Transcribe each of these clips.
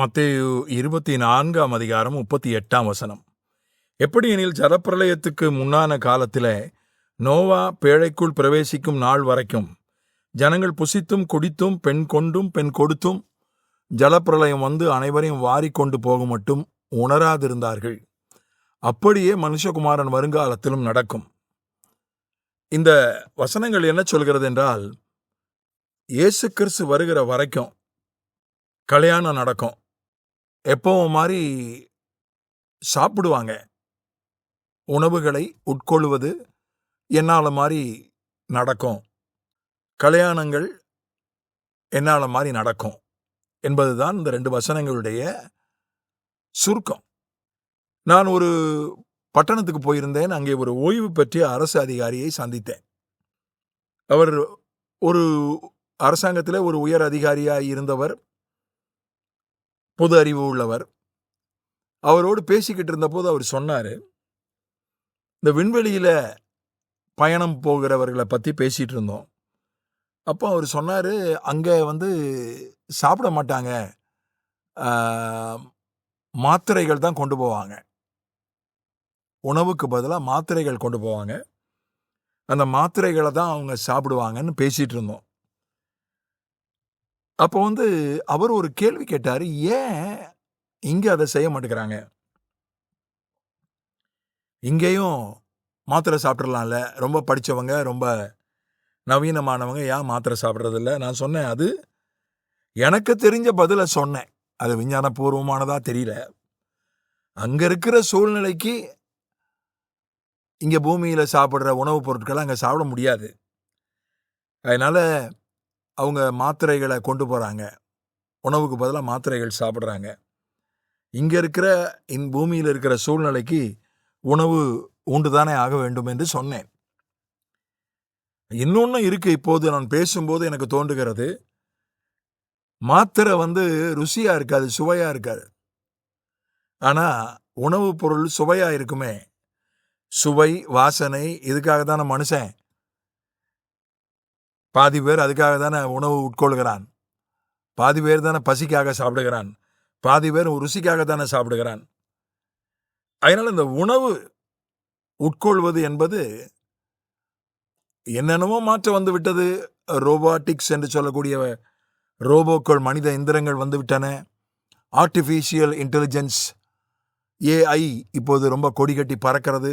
மத்தேயு இருபத்தி நான்காம் அதிகாரம் முப்பத்தி எட்டாம் வசனம். எப்படியெனில் ஜலப்பிரளயத்துக்கு முன்னான காலத்தில் நோவா பேழைக்குள் பிரவேசிக்கும் நாள் வரைக்கும் ஜனங்கள் புசித்தும் குடித்தும் பெண் கொண்டும் பெண் கொடுத்தும் ஜலப்பிரளயம் வந்து அனைவரையும் வாரி கொண்டு போக மட்டும் உணராதிருந்தார்கள். அப்படியே மனுஷகுமாரன் வருங்காலத்திலும் நடக்கும். இந்த வசனங்கள் என்ன சொல்கிறது என்றால் இயேசு கிறிஸ்து வருகிற வரைக்கும் கல்யாணம் நடக்கும். எப்பவும் மாதிரி சாப்பிடுவாங்க. உணவுகளை உட்கொள்வது என்னால் மாதிரி நடக்கும். கல்யாணங்கள் என்னால் மாதிரி நடக்கும் என்பது தான் இந்த ரெண்டு வசனங்களுடைய சுருக்கம். நான் ஒரு பட்டணத்துக்கு போயிருந்தேன். அங்கே ஒரு ஓய்வு பெற்ற அரசு அதிகாரியை சந்தித்தேன். அவர் ஒரு அரசாங்கத்தில் ஒரு உயர் அதிகாரியாக இருந்தவர். பொது அறிவு உள்ளவர். அவரோடு பேசிக்கிட்டு இருந்தபோது அவர் சொன்னார் இந்த விண்வெளியில் பயணம் போகிறவர்களை பற்றி பேசிகிட்டு இருந்தோம். அப்போ அவர் சொன்னார் அங்கே வந்து சாப்பிட மாட்டாங்க. மாத்திரைகள் தான் கொண்டு போவாங்க. உணவுக்கு பதிலாக மாத்திரைகள் கொண்டு போவாங்க. அந்த மாத்திரைகளை தான் அவங்க சாப்பிடுவாங்கன்னு பேசிகிட்டு இருந்தோம். அப்போ வந்து அவர் ஒரு கேள்வி கேட்டார் ஏன் இங்கே அதை செய்ய மாட்டேங்கிறாங்க? இங்கேயும் மாத்திரை சாப்பிட்றலாம்ல ரொம்ப படித்தவங்க ரொம்ப நவீனமானவங்க ஏன் மாத்திரை சாப்பிட்றதில்ல? நான் சொன்னேன் அது எனக்கு தெரிஞ்ச பதிலை சொன்னேன். அது விஞ்ஞானபூர்வமானதாக தெரியல. அங்கே இருக்கிற சூழ்நிலைக்கு இங்கே பூமியில் சாப்பிட்ற உணவுப் பொருட்களை அங்கே சாப்பிட முடியாது. அதனால் அவங்க மாத்திரைகளை கொண்டு போகிறாங்க உணவுக்கு பதிலாக மாத்திரைகள் சாப்பிட்றாங்க. இங்கே இருக்கிற இந் பூமியில் இருக்கிற சூழ்நிலைக்கு உணவு உண்டு தானே ஆக வேண்டும் என்று சொன்னேன். இன்னொன்று இருக்குது இப்போது நான் பேசும்போது எனக்கு தோன்றுகிறது. மாத்திரை வந்து ருசியாக இருக்காது சுவையாக இருக்காது. ஆனால் உணவுப் பொருள் சுவையாக இருக்குமே. சுவை வாசனை இதுக்காக தானே மனுஷன் பாதி பேர் அதுக்காக தானே உணவு உட்கொள்கிறான். பாதி பேர் தானே பசிக்காக சாப்பிடுகிறான். பாதி பேர் ருசிக்காக தானே சாப்பிடுகிறான். அதனால் இந்த உணவு உட்கொள்வது என்பது என்னென்னமோ மாற்றம் வந்து விட்டது. ரோபாட்டிக்ஸ் என்று சொல்லக்கூடிய ரோபோக்கள் மனித எந்திரங்கள் வந்து விட்டன. ஆர்டிஃபிஷியல் இன்டெலிஜென்ஸ் ஏஐ இப்போது ரொம்ப கொடி கட்டி பறக்கிறது.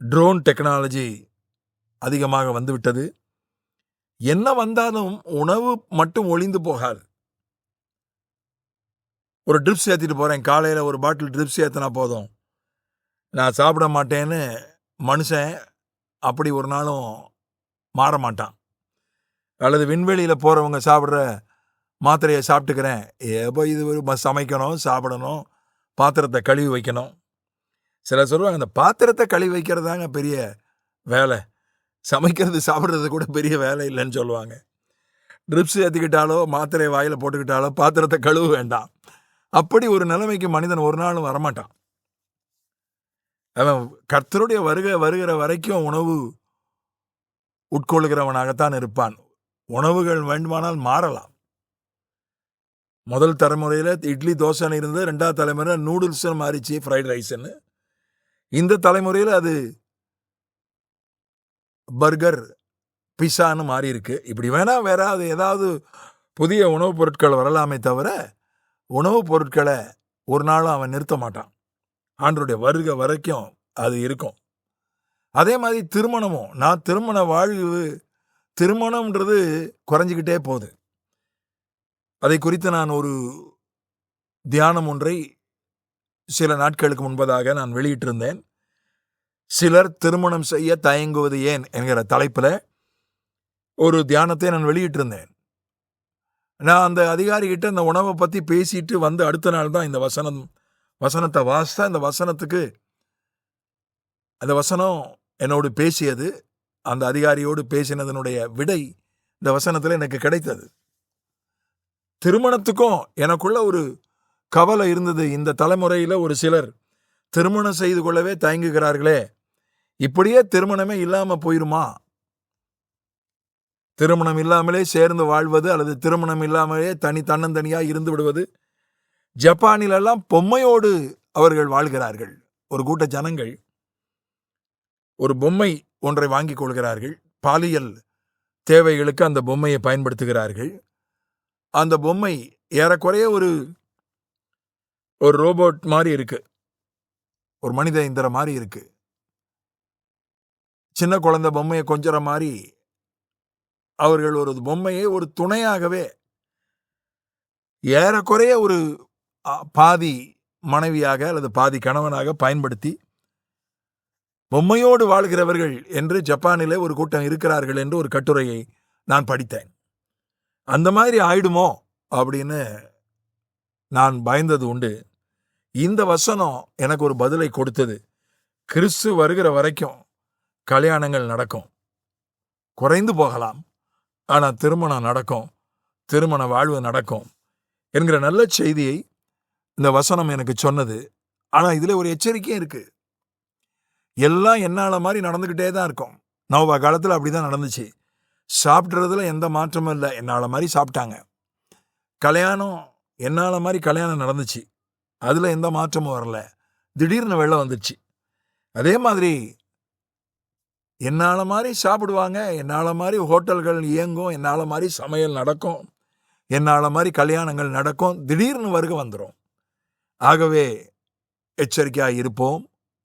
ட்ரோன் டெக்னாலஜி அதிகமாக வந்துவிட்டது என்ன வந்தாலும் உணவு மட்டும் ஒளிந்து போகாது. ஒரு ட்ரிப்ஸ் ஏற்றிட்டு போகிறேன் காலையில் ஒரு பாட்டில் ட்ரிப்ஸ் ஏற்றினா போதும். நான் சாப்பிட மாட்டேன்னு மனுஷன் அப்படி ஒரு நாளும் மாற மாட்டான். அல்லது விண்வெளியில் போகிறவங்க சாப்பிட்ற மாத்திரையை சாப்பிட்டுக்கிறேன். எப்போ இது ஒரு சமைக்கணும் சாப்பிடணும் பாத்திரத்தை கழுவி வைக்கணும். சில சொல்லுவாங்க அந்த பாத்திரத்தை கழுவி வைக்கிறதாங்க பெரிய வேலை. சமைக்கிறது சாப்பிட்றது கூட பெரிய வேலை இல்லைன்னு சொல்லுவாங்க. ட்ரிப்ஸ் ஏற்றிக்கிட்டாலோ மாத்திரையை வாயில் போட்டுக்கிட்டாலோ பாத்திரத்தை கழுவ வேண்டாம். அப்படி ஒரு நிலைமைக்கு மனிதன் ஒரு நாளும் வரமாட்டான். அவன் கர்த்தருடைய வருகை வருகிற வரைக்கும் உணவு உட்கொள்கிறவனாகத்தான் இருப்பான். உணவுகள் வேண்டுமானால் மாறலாம். முதல் தலைமுறையில் இட்லி தோசைன்னு இருந்தது ரெண்டாவது தலைமுறையில் நூடுல்ஸ்னு மாறிச்சு ஃப்ரைட் ரைஸ்ன்னு இந்த தலைமுறையில் அது பர்கர் பிஸான்னு மாறி இருக்கு இப்படி வேணால் வேற அது ஏதாவது புதிய உணவுப் பொருட்கள் வரலாமே தவிர உணவுப் பொருட்களை ஒரு நாளும் அவன் நிறுத்த மாட்டான். ஆண்டருடைய வருகை வரைக்கும் அது இருக்கும். அதே மாதிரி திருமணமும் நான் திருமண வாழ்வு திருமணம்ன்றது குறைஞ்சிக்கிட்டே போகுது. அதை குறித்து நான் ஒரு தியானம் ஒன்றை சில நாட்களுக்கு முன்பதாக நான் வெளியிட்டிருந்தேன். சிலர் திருமணம் செய்ய தயங்குவது ஏன் என்கிற தலைப்பில் ஒரு தியானத்தை நான் வெளியிட்டிருந்தேன். நான் அந்த அதிகாரிகிட்ட அந்த உணவை பற்றி பேசிட்டு வந்து அடுத்த நாள் தான் இந்த வசனம் வசனத்தை வாசித்தா இந்த வசனத்துக்கு அந்த வசனம் என்னோடு பேசியது அந்த அதிகாரியோடு பேசினதனுடைய விடை இந்த வசனத்தில் எனக்கு கிடைத்தது. திருமணத்துக்கும் எனக்குள்ள ஒரு கவலை இருந்தது. இந்த தலைமுறையில் ஒரு சிலர் திருமணம் செய்து கொள்ளவே தயங்குகிறார்களே இப்படியே திருமணமே இல்லாம போயிருமா? திருமணம் இல்லாமலே சேர்ந்து வாழ்வது அல்லது திருமணம் இல்லாமலே தனி தன்னந்தனியா இருந்து விடுவது? ஜப்பானிலெல்லாம் பொம்மையோடு அவர்கள் வாழ்கிறார்கள். ஒரு கூட்ட ஜனங்கள் ஒரு பொம்மை ஒன்றை வாங்கிக் கொள்கிறார்கள். பாலியல் தேவைகளுக்கு அந்த பொம்மையை பயன்படுத்துகிறார்கள். அந்த பொம்மை ஏறக்குறைய ஒரு ஒரு ரோபோட் மாதிரி இருக்கு. ஒரு மனித இந்திர மாதிரி இருக்குது சின்ன குழந்தை பொம்மையை கொஞ்சற மாதிரி அவர்கள் ஒரு பொம்மையை ஒரு துணையாகவே ஏறக்குறைய ஒரு பாதி மனைவியாக அல்லது பாதி கணவனாக பயன்படுத்தி பொம்மையோடு வாழ்கிறவர்கள் என்று ஜப்பானிலே ஒரு கூட்டம் இருக்கிறார்கள் என்று ஒரு கட்டுரையை நான் படித்தேன். அந்த மாதிரி ஆயிடுமோ? அப்படின்னு நான் பயந்தது உண்டு. இந்த வசனம் எனக்கு ஒரு பதிலை கொடுத்தது. கிறிஸ்து வருகிற வரைக்கும் கல்யாணங்கள் நடக்கும். குறைந்து போகலாம். ஆனால் திருமணம் நடக்கும். திருமண வாழ்வு நடக்கும். என்கிற நல்ல செய்தியை இந்த வசனம் எனக்கு சொன்னது. ஆனால் இதில் ஒரு எச்சரிக்கையும் இருக்குது எல்லாம் என்னால் மாதிரி நடந்துக்கிட்டே தான் இருக்கும். நவ காலத்தில் அப்படி தான் நடந்துச்சு. சாப்பிட்றதுல எந்த மாற்றமும் இல்லை. என்னால் மாதிரி சாப்பிட்டாங்க. கல்யாணம் என்னால் மாதிரி கல்யாணம் நடந்துச்சு. அதில் எந்த மாற்றமும் வரல. திடீர்னு வெள்ளம் வந்துச்சு அதே மாதிரி என்னால் மாதிரி சாப்பிடுவாங்க என்னால் மாதிரி ஹோட்டல்கள் இயங்கும் என்னால் மாதிரி சமையல் நடக்கும் என்னால் மாதிரி கல்யாணங்கள் நடக்கும் திடீர்னு வருக வந்துடும் ஆகவே எச்சரிக்கையாக இருப்போம்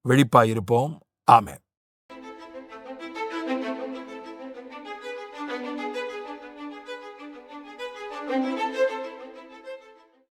வெளிப்பாக இருப்போம். ஆமேன்.